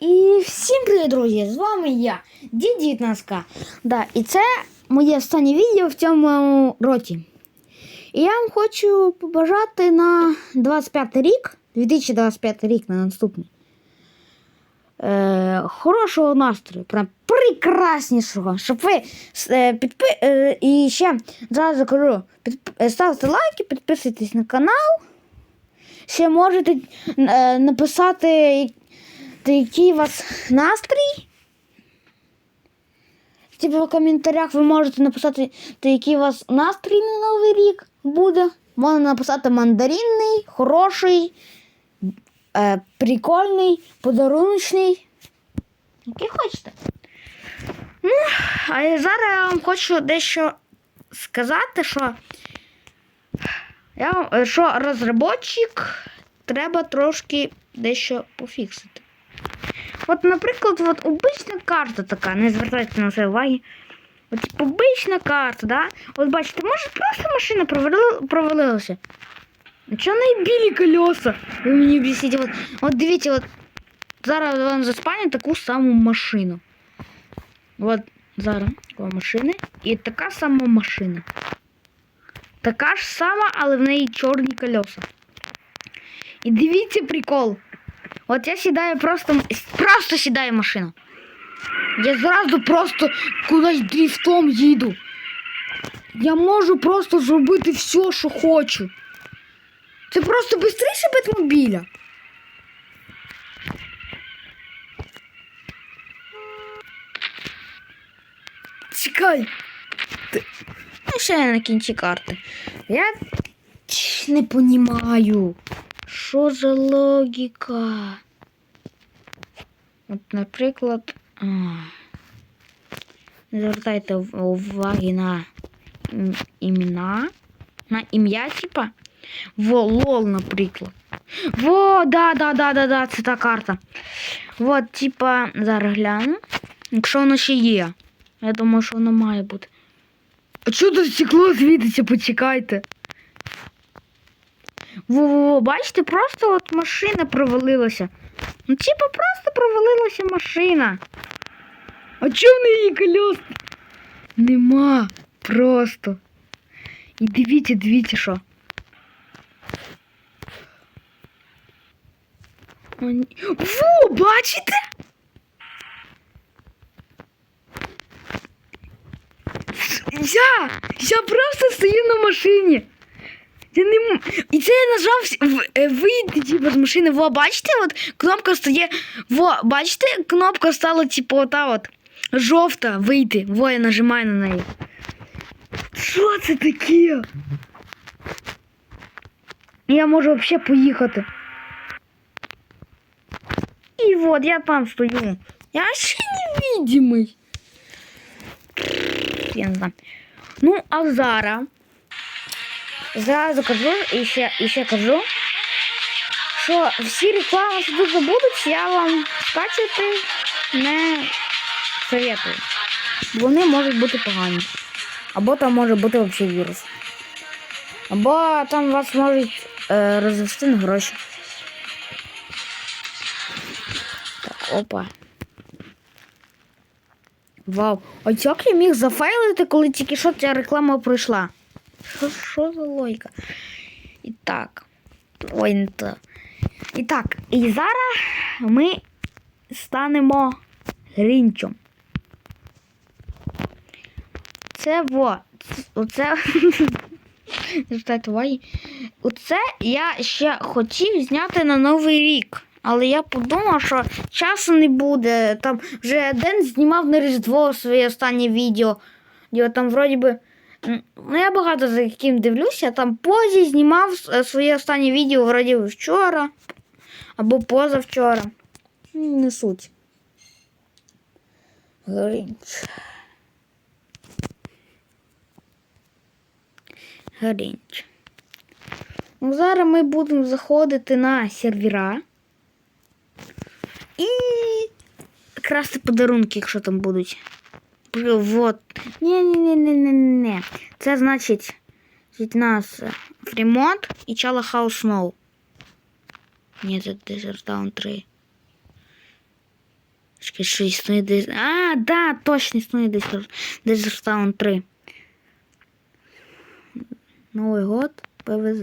І всім привіт, друзі! З вами я, Дід 19 Да, І це моє останнє відео в цьому році. І я вам хочу побажати на 25 рік, 2025 рік на наступний. Е, хорошого настрою, прям прекраснішого, щоб ви е, підпи... е, і ще зразу кажу, підп... е, ставте лайки, підписуйтесь на канал. Ще можете е, написати, який у вас настрій. Типу в коментарях ви можете написати, який у вас настрій на Новий рік буде. Можна написати мандаринний, хороший, е, прикольний, подаруночний. Який хочете. Ну, а зараз я вам хочу дещо сказати, що, я, що розробник треба трошки дещо пофіксити. От, наприклад, от обична карта така, не звертайте на це уваги. От типу, обична карта, да? От бачите, може просто машина провалила, провалилася. А чого не білі колеса? Ви мені об'ясніть. От, от дивіться, от зараз вам заспаню таку саму машину. От зараз така машина і така сама машина. Така ж сама, але в неї чорні колеса. І дивіться прикол. От я сідаю просто. Просто сідаю в машину. Я зразу просто кудись дріфтом їду. Я можу просто зробити все, що хочу. Це просто швидше Бетмобіля. Чекай. Ти... Ну, ще на кінці карти. Я не понімаю. Що за логіка? От, наприклад, не звертайте уваги на ім- імена, на ім'я, типа. Во, лол, наприклад. Во, да, да, да, да, да, це та карта. Вот, типа, зараз гляну. Якщо воно ще є. Я думаю, що воно має бути. А чого тут стекло світиться, почекайте. Во-во-во, бачите, просто от машина провалилася. Ну, типа, просто провалилася машина. А чого в неї колес? Нема. Просто. І дивіться, дивіться, що. Во, бачите? Я! Я просто стою на машині. Я не м... І це я нажав в- е, вийти типу, з машини. Во, бачите, от кнопка стає. Во, бачите, кнопка стала, типу, ота от жовта вийти. Во, я нажимаю на неї. Що це таке? Я можу взагалі поїхати. І от я там стою. Я ще невидимий. Я не знаю. Ну, а зараз. Зразу кажу і ще, і ще кажу, що всі реклами, що тут будуть, я вам скачувати не советую. Вони можуть бути погані. Або там може бути взагалі вірус. Або там вас можуть е, розвести на гроші. Так, опа. Вау. А як я міг зафейлити, коли тільки що ця реклама пройшла? Що, що за логіка? І так. Ой, не то. І так, і зараз ми станемо грінчом. Це во. Оце. Оце я ще хотів зняти на Новий рік. Але я подумав, що часу не буде. Там вже Ден знімав на Різдво своє останнє відео. Його там вроді би. Ну, я багато за яким дивлюся. Там Позі знімав е, своє останнє відео вроді вчора або позавчора. Не суть. Грінч. Грінч. Ну, зараз ми будемо заходити на сервера. І красти подарунки, якщо там будуть. Вот. Ні-ні-ні-ні-ні. Це значить від нас Фрімонт і Чала Хаус Сноу. Ні, це Desert Down 3. Чекай, що існує десь. А, да, точно існує десь. Десь Стаун 3. Новий год ПВЗ.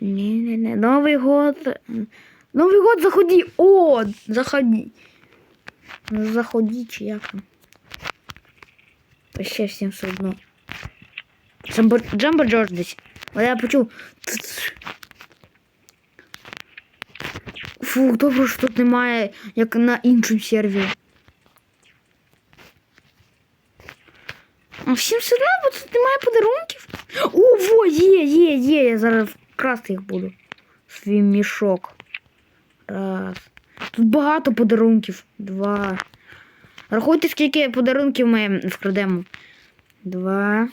Не-не-не. Новий год. Новий год заходи. О, заходи. Заходи, чи як там. Ще всім все одно. Джамбо, Джамбо Джордж десь. А я почув. Фу, добре, що тут немає, як на іншому сервері. А всім все одно, бо тут немає подарунків. О, во, є, є, є. Я зараз вкрасти їх буду. Свій мішок. Раз. Тут багато подарунків. Два. Рахуйте, скільки подарунків ми вкрадемо. Два.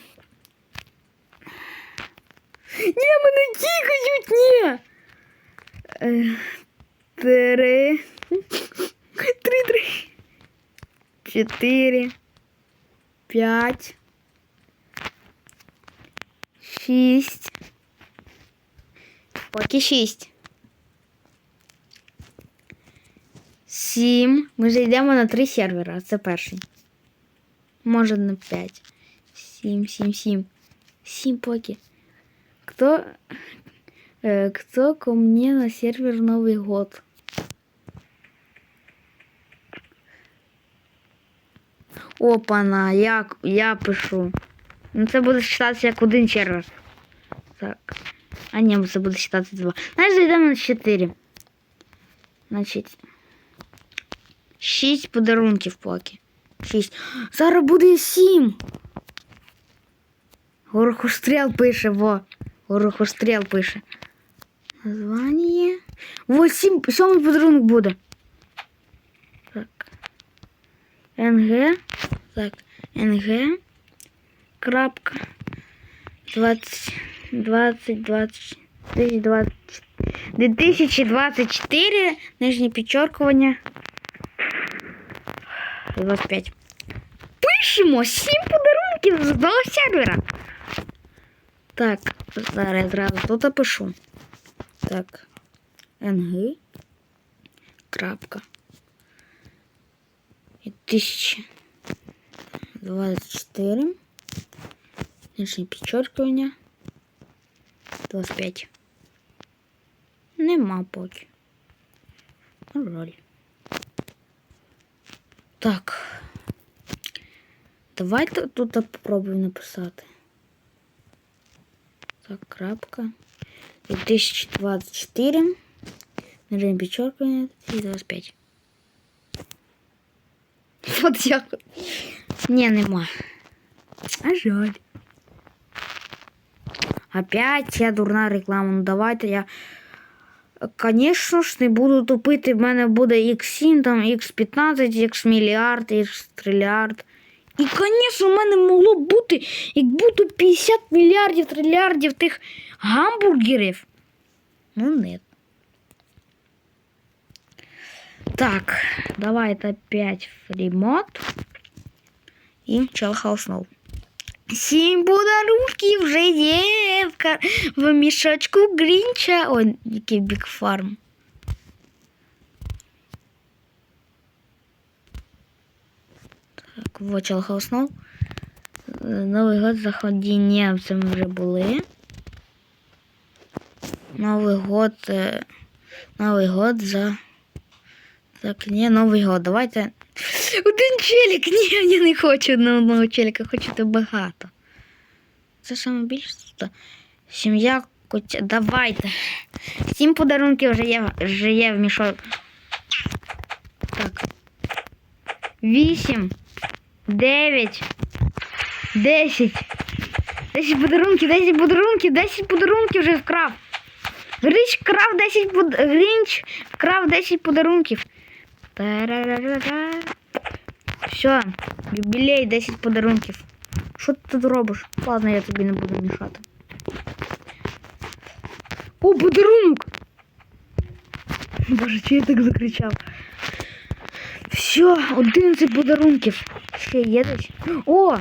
Ні, мене тікають, ні. Е, Три. Три, три. Чотири. П'ять. Шість. Поки шість. Сім. Ми вже йдемо на три сервера, а це перший. Може на п'ять. Сім, сім, сім. Сім поки. Кто, э, кто ко мне на сервер Новый год? Опана, я, я пишу. Ну це буде вважатися як один сервер. Так. А ні, це буде вважатися два. Значить, зайдемо на 4. Значить. 6 подарунків поки. 6. Зараз буде 7. Горохостріл пише, во. Горохостріл пише. Названня. Во, сім, сьомий подарунок буде. Так. НГ. Так. НГ. Крапка. 20. 20, 20. 2020. 2024. Нижнє підчеркування. 25. Пишемо 7 подарунків з одного сервера. Так, зараз я зразу тут опишу. Так. НГ. Крапка. І 1024. Нижнє підчеркування. 25. Нема поки. На жаль. Так. Давайте тут попробуємо написати. Так, крапка. 2024. Нажмем підчеркування і 25. От як. Ні, нема. А жаль. Опять ця дурна реклама. Ну давайте я. Конечно ж, не буду тупити. В мене буде X7, там X15, X мільярд, X трильярд. І, звісно, в мене могло б бути, як буде 50 мільярдів, трильярдів тих гамбургерів. Ну, нет. Так, давайте опять фрімод. І Челхаус Ноу. Сім подарунків вже є в, кар... в мішочку Грінча. Ой, який Бік Фарм. Так, вот Челхаус Ноу. Новий год заходіння, це ми вже були. Новий год. е, Новий год за. Так, ні, Новий год. Давайте. Один челік. Ні, я не хочу одного одного челіка, хочу то багато. Це саме більше тут. Сім'я котя. Давайте. Сім подарунків вже є, вже є в мішок. Так. Вісім. Дев'ять. Десять. Десять подарунків, десять подарунків, десять подарунків вже вкрав. Грінч вкрав 10 под... Грінч вкрав 10 подарунків. Все, юбілей 10 подарунків. Що ти тут робиш? Ладно, я тобі не буду мішати. О, подарунок! Боже, чи я так закричав? Все, 11 подарунків. Ще є десь? О!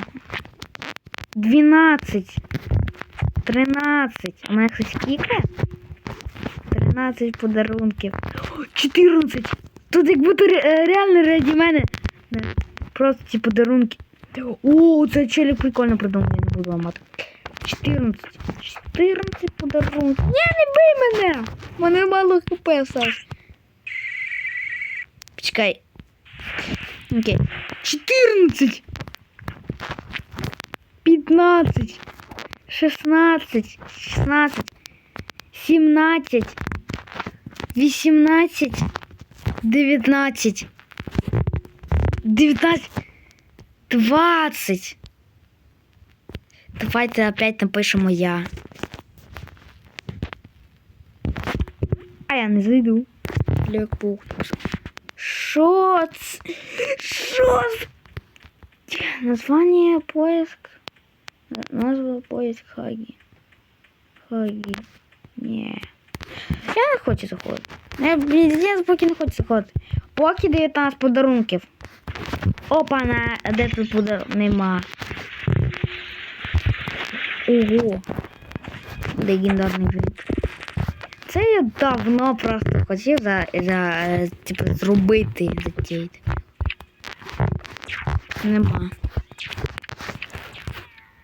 12. 13. А мене хтось кікає? 13 подарунків. О, 14. Тут як будто ре- е, реально раді мене. Не, Просто ці подарунки. О, це челік прикольно придумав, я не буду ламати. 14. 14 подарунків. Ні, не бий мене! У мене мало хп, Саш. Почекай. Окей. 14. 15. 16. 16. 17. 18. 19. 19. 20. Давайте опять напишемо я. А я не зайду. Блокбук. Що це? Название поиск. Назва поиск Хаги. Хаги. Ні. Я не хочу заходити. Я, поки не хочу заходити. Поки 19 подарунків. Опа, на де тут подарунок? Нема. Ого. Легендарний вид. Це я давно просто хотів за, за типу, зробити затіяти. Нема.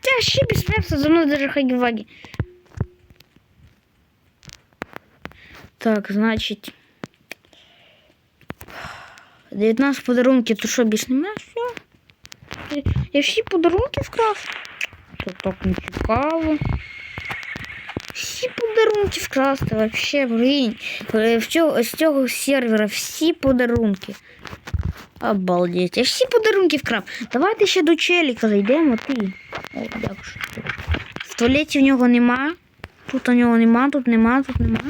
Та ще безсмертно за мною даже хагі-вагі. Так, значить. 19 подарунків, то що більш немає? Все. Я всі подарунки вкрав. То так не цікаво. Всі подарунки вкрасти, вообще, цього- З цього сервера всі подарунки. Обалдеть. Я всі подарунки вкрав. Давайте ще до челіка зайдемо, ти. О, дякую. В туалеті в нього нема. Тут у нього нема, тут нема, тут нема.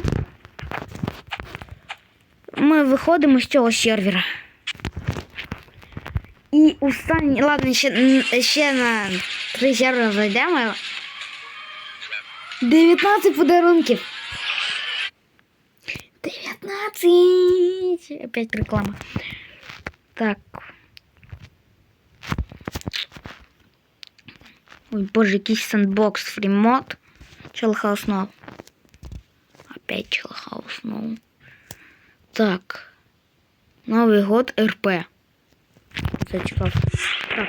Ми виходимо з цього сервера. І останній, ладно, ще, м, ще на три сервера зайдемо. 19 подарунків. 19. Опять реклама. Так. Ой, боже, якийсь сандбокс фрімод. Челхаус Ноу. Опять Челхаус Ноу. Так. Новый год РП. Зачекав. Так.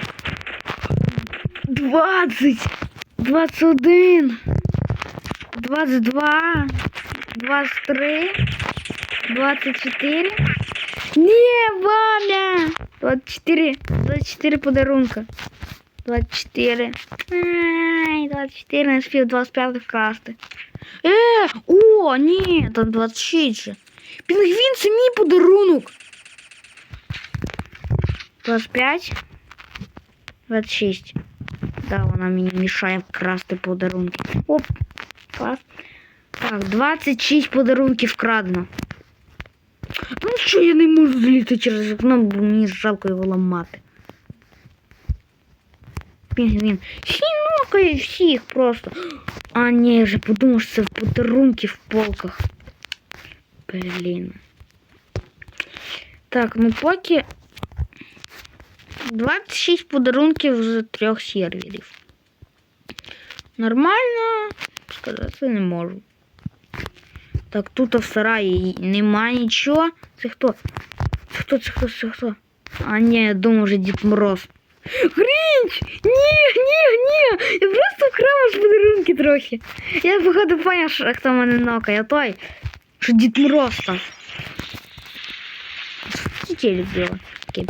20. 21. 22. 23. 24. Не, Валя! 24. 24 подарунка. 24. Ай, 24 не спів 25 вкрасти. Е, о, ні, то 26 же. Пінгвін це мій подарунок. 25. 26. Да, вона мені мішає вкрасти подарунки. Оп. Клас. Так, 26 подарунків вкрадено. Ну що я не можу злізти через вікно, бо мені жалко його ламати. Пінгвін. Сінокає всіх просто. А ні, я вже подумав, що це подарунки в полках. Блін. Так, ну поки 26 подарунків з трьох серверів. Нормально сказати не можу. Так, тут в сараї немає нічого. Це хто? Це хто, це хто, це хто? А ні, я думав, вже Дід Мороз. Грінч! Ні, ні, ні! Я просто вкрав аж подарунки трохи. Я походу поняв, що хто мене нокає, той, що Дід Мороз там. Телек сделал. Окей.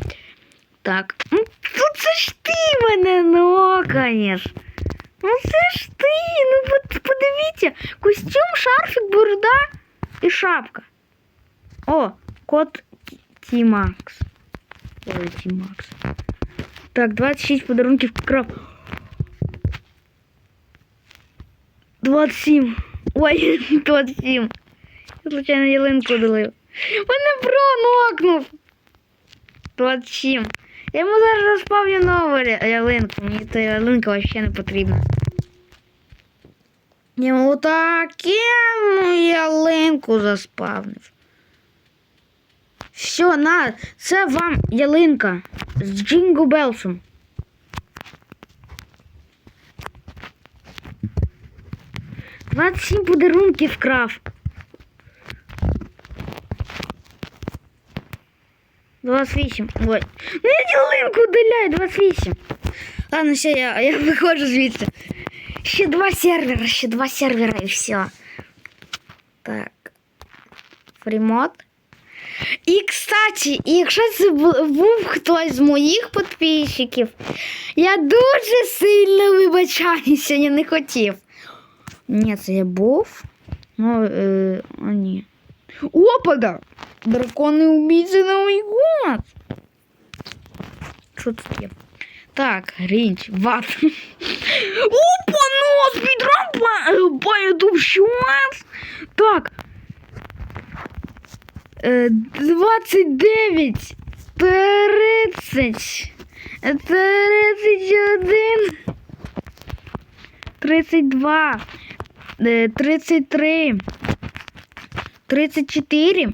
Так. Ну, тут це ж ти мене нокаєш. Ну це ж ти. Ну от подивіться. Костюм, шарфик, борода і шапка. О, кот T-Max. Ой, T-Max. Так, 26 подарунків краб. 27. Ой, 27. Я случайно ялинку удалив. Мене пронокнув. 27. Я йому зараз розпавлю нову ялинку. Мені та ялинка взагалі не потрібна. Я йому таку ялинку заспавнив. Все, на, це вам ялинка з Джингу Белсом. Двадцять сім подарунків вкрав. 28. Ой. Ну я ялинку удаляю, 28. Ладно, все, я, я виходжу звідси. Ще два сервера, ще два сервера і все. Так. Фрімод. І, кстати, якщо це бу- був хтось з моїх підписчиків, я дуже сильно вибачаюся, я не хотів. Ні, це я був. Ну, е, а ні. Опада! Дракони убійці на мій голос. Що тут є? Так, рінч, ват. Опа, ну, спідран по YouTube Shorts. Так. Е, 29, 30, 31, 32, е, 33, 34,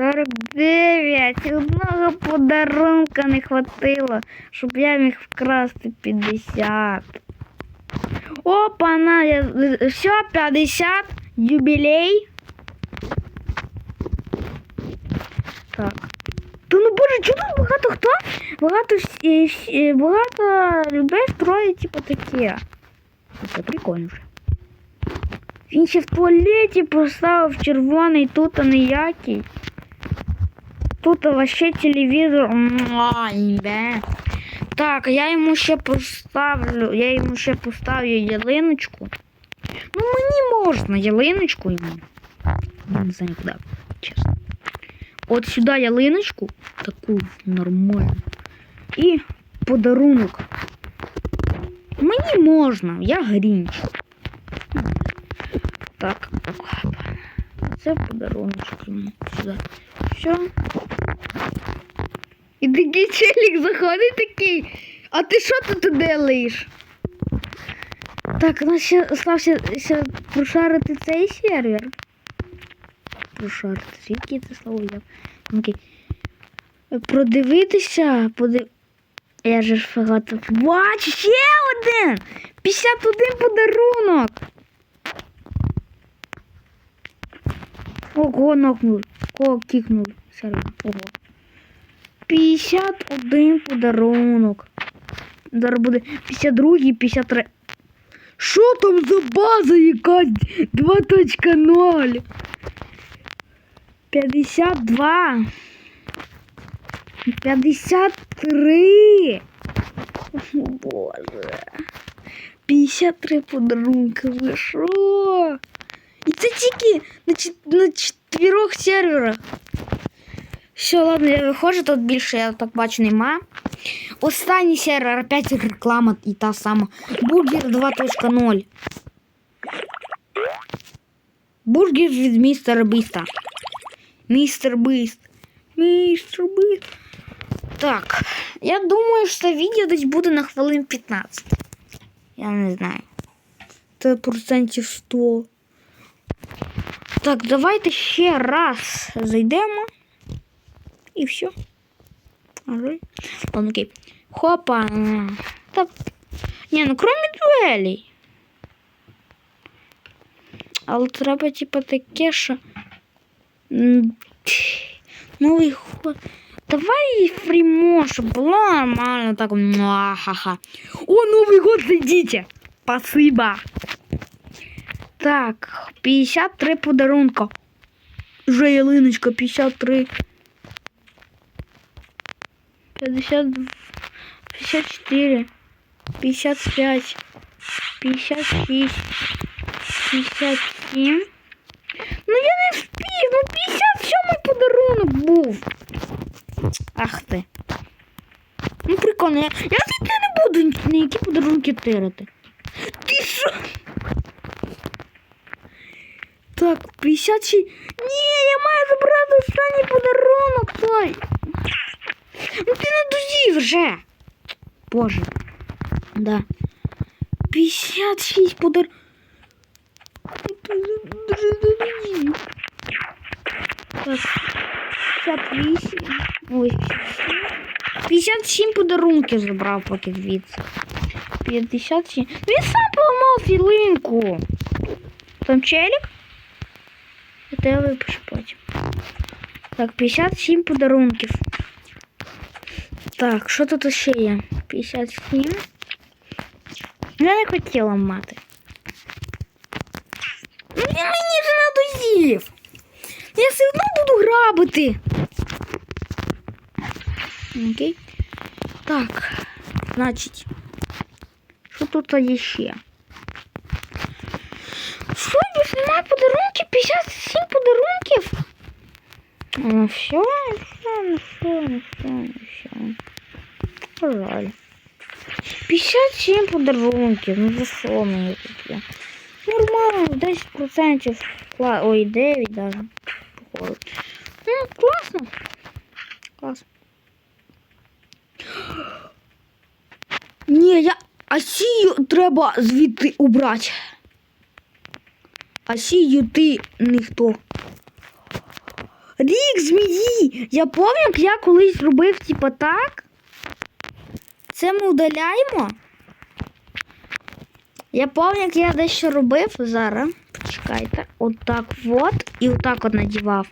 49. Одного подарунка не хватило, щоб я міг вкрасти 50. Опа, на, я, все, 50, юбілей. Так. Та ну боже, тут багато хто? Багато, всі- всі- багато людей строїть, типу, таке. Це прикольно вже. Він ще в туалеті поставив червоний, тут а ніякий. Тут вообще імбе. Так, я йому ще поставлю. Я йому ще поставлю ялиночку. Ну мені можна ялиночку йому. Я не знаю куди, чесно. От сюди ялиночку, таку нормальну. І подарунок. Мені можна, я грінч. Так. Це подарунок йому сюди. Все. І такий челік заходить такий. А ти що тут делаєш? Так, у нас ще стався ще прошарити цей сервер. Прошарити, звідки це слово я? Окей. Продивитися, подив... Я же ж багато. Бачу, ще один! 51 подарунок! Ого, нокнули. Кого? Сервер. Ого. 51 подарунок. Зараз буде 52, 53. Що там за база якась 2.0? 52. 53. О, Боже. 53 подарунка. Ви що? І це тільки на, чет- на чотирьох серверах. Все, ладно, я виходжу, тут більше я так бачу нема. Останній сервер, опять реклама і та сама. Бургер 2.0. Бургер від містера Біста. Містер Біст. Містер Біст. Так, я думаю, що це відео десь буде на хвилин 15. Я не знаю. Це процентів 100. Так, давайте ще раз зайдемо. І все. Ага. Ладно, окей. Хопа. Так. Ні, ну кроме дуелей. Але треба, типа, таке, що. Новий ход. Давай фрімо, щоб було нормально так. О, Новий год зайдите. Спасибо. Так, 53 подарунка. Вже ялиночка, 53. 50, 54, 55, 56, 57. Ну я не встиг, ну 57 подарунок був. Ах ти. Ну прикольно, я, я тут не буду ніякі подарунки тирити. Ти що? Так, 56. Ні, я маю забрати останній подарунок. подарунків вже. Боже. Да. 56 подар... Так. 58. Ой, 57 подарунків забрав поки звідси. 57. Він сам поламав філинку. Там челік? те випишу потім. Так, 57 подарунков. Так, что тут ще є? 57. Я не хотіла мати. Мені вже надоїв. Ну, я все равно буду грабити. Окей. Так, значит, что тут є ще? Що, бо немає подарунки 50 таких подарунків. Ну все, ну все, все, ну все, все. Жаль. 57 подарунків, ну за що мені таке? Нормально, 10%. Ой, 9 даже. Походу. Ну, класно. Класно. Ні, я... А треба звідти убрати. Асію ти ніхто. Рік змії! Я пам'ятаю, я колись робив типа так. Це ми удаляємо. Я пам'ятаю, як я дещо робив зараз. Почекайте. Отак от і отак от надівав.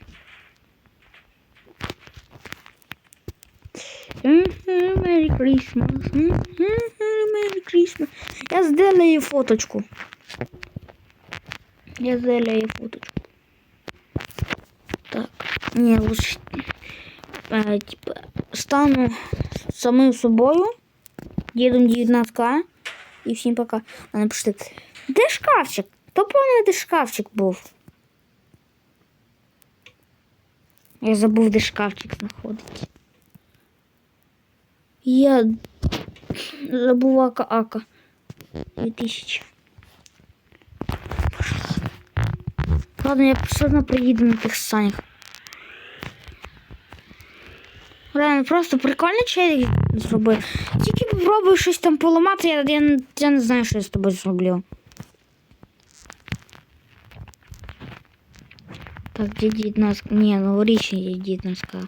Merry Christmas. Merry Christmas. Я сделаю фоточку. Я сделаю фоточку. Так, не, лучше э, типа, стану самим собою, дідом 19к і всім пока. А напишіть, де шкафчик? Хто пам'ятає, де шкафчик був? Я забув, де шкафчик знаходиться. Я забув ака ака. 2000. Ладно, я все одно приїду на тих санях. Реально, просто прикольно челік зробив. Тільки попробую щось там поламати, я, я, я не знаю, що я з тобою зроблю. Так, де дід нас. Ні, новорічний є дід нас сказав.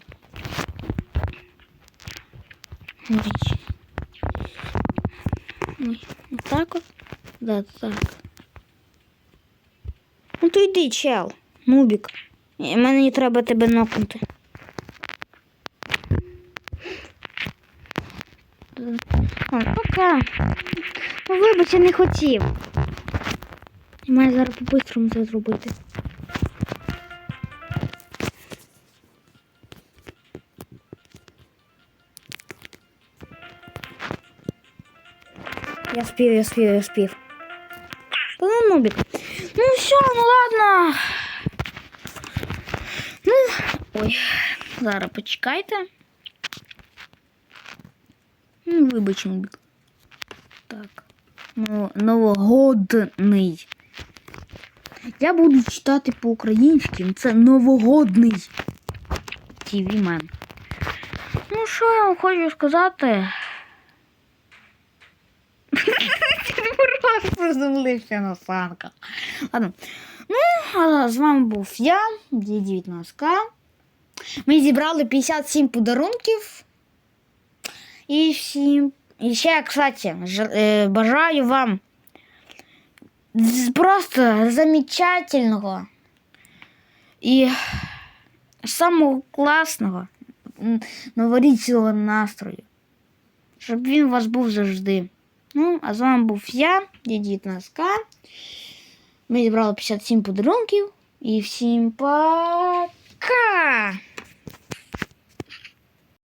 Новорічний. Ой, так от? Да, так. Ну то йди, чел, нубік. Ні, Мене не треба тебе нокнути. О, пока. Ну, вибач, я не хотів. Я маю зараз по-бистрому це зробити. Я спів, я спів, я спів. Та ну нубік. Ну все, ну ладно. Ну, ой, зараз почекайте. Ну, вибач. Так. Ну, новогодний. Я буду читати по-українськи. Це новогодний тіві мен. Ну, що я вам хочу сказати? Мороз приземлився на санках. Ладно. Ну, а з вами був я, Дідвід Носка. Ми зібрали 57 подарунків. І всім. І ще, кстати, ж- е, бажаю вам просто замечательного і самого класного новорічного настрою. Щоб він у вас був завжди. Ну, а з вами був я, Дідіт Наска. Ми зібрали 57 подарунків. І всім пока!